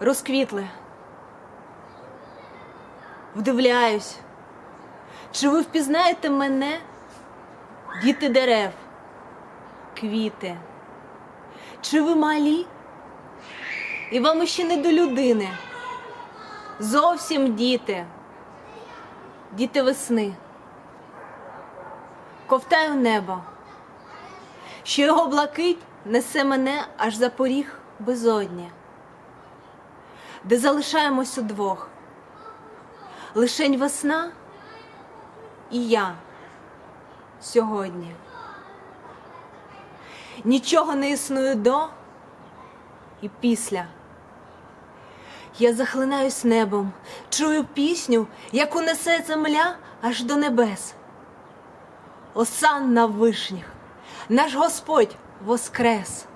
розквітли. Вдивляюсь, чи ви впізнаєте мене, діти дерев, квіти? Чи ви малі? І вам ще не до людини. Зовсім діти, діти весни. Ковтаю небо, що його блакить несе мене аж за поріг безодня, де залишаємось удвох. Лишень весна і я сьогодні. Нічого не існує до і після. Я захлинаюсь небом, чую пісню, яку несе земля аж до небес. Осан на вишнях, наш Господь воскрес.